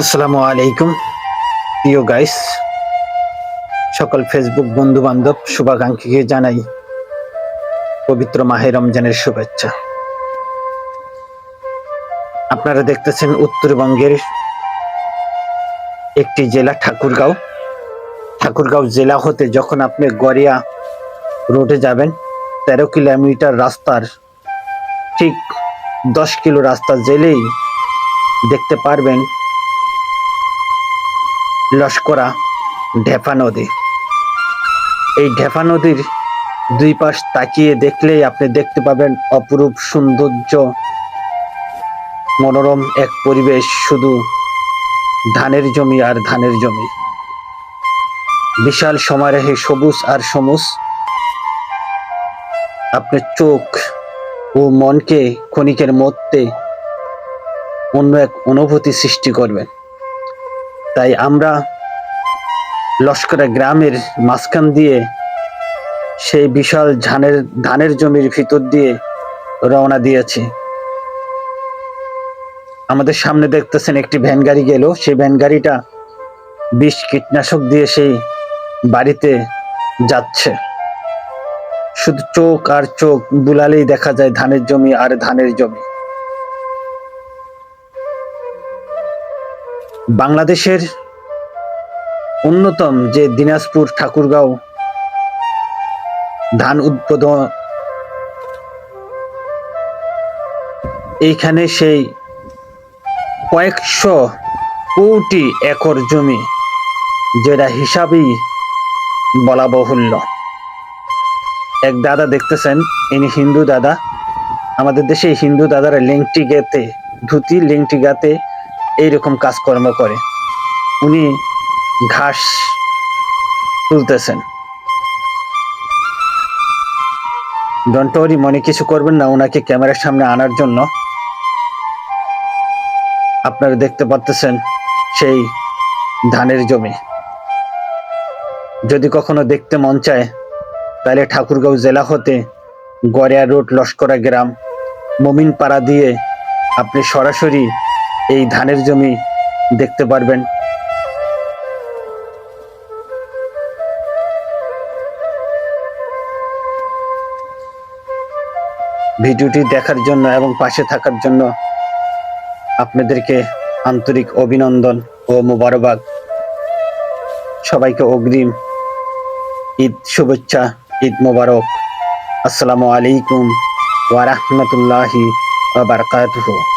আসসালামু আলাইকুম। প্রিয় গাইস সকল ফেসবুক বন্ধু বান্ধব শুভাকাঙ্ক্ষীকে জানাই পবিত্র মাহে রমজানের শুভেচ্ছা। আপনারা দেখতেছেন উত্তরবঙ্গের একটি জেলা ঠাকুরগাঁও। ঠাকুরগাঁও জেলা হতে যখন আপনি গড়িয়া রোডে যাবেন, তেরো কিলোমিটার রাস্তার ঠিক দশ কিলো রাস্তা জেলেই দেখতে পারবেন লস্করা ঢেফা নদী। এই ঢেফা নদীর দুই পাশ তাকিয়ে দেখলেই আপনি দেখতে পাবেন অপরূপ সৌন্দর্য, মনোরম এক পরিবেশ, শুধু ধানের জমি আর ধানের জমি। বিশাল সমারোহে সবুজ আর সমুজ আপনার চোখ ও মনকে ক্ষণিকের মধ্যে অন্য এক অনুভূতি সৃষ্টি করবেন। তাই আমরা লস্করা গ্রামের মাঝখান দিয়ে সেই বিশাল ধানের ধানের জমির ভিতর দিয়ে রওনা দিয়েছি। আমাদের সামনে দেখতেছেন একটি ভ্যান গাড়ি গেল। সেই ভ্যান গাড়িটা বিষ কীটনাশক দিয়ে সেই বাড়িতে যাচ্ছে। শুধু চোখ আর চোখ বুলালেই দেখা যায় ধানের জমি আর ধানের জমি। বাংলাদেশের অন্যতম যে দিনাজপুর ঠাকুরগাঁও ধান উৎপাদন এইখানে সেই কয়েকশো কোটি একর জমি, যেটা হিসাবেই বলা বহুল্য। এক দাদা দেখতেছেন, ইনি হিন্দু দাদা। আমাদের দেশে হিন্দু দাদারা লেংটি গেতে ধুতি লেংটি গাতে এইরকম কাজকর্ম করে। উনি ঘাস তুলতেছেন। ডন্টরি মনে, কিছু করবেন না, ওনাকে ক্যামেরার সামনে আনার জন্য। আপনারা দেখতে পাচ্ছেন সেই ধানের জমি। যদি কখনো দেখতে মন চায়, তাহলে ঠাকুরগাঁও জেলা হতে গড়িয়া রোড, লস্করা গ্রাম, মমিনপাড়া দিয়ে আপনি সরাসরি এই ধানের জমি দেখতে পারবেন। ভিডিওটি দেখার জন্য এবং পাশে থাকার জন্য আপনাদেরকে আন্তরিক অভিনন্দন ও মোবারকবাদ। সবাইকে অগ্রিম ঈদ শুভেচ্ছা, ঈদ মোবারক। আসসালামু আলাইকুম ওয়া রাহমাতুল্লাহি ওয়া বারাকাতুহু।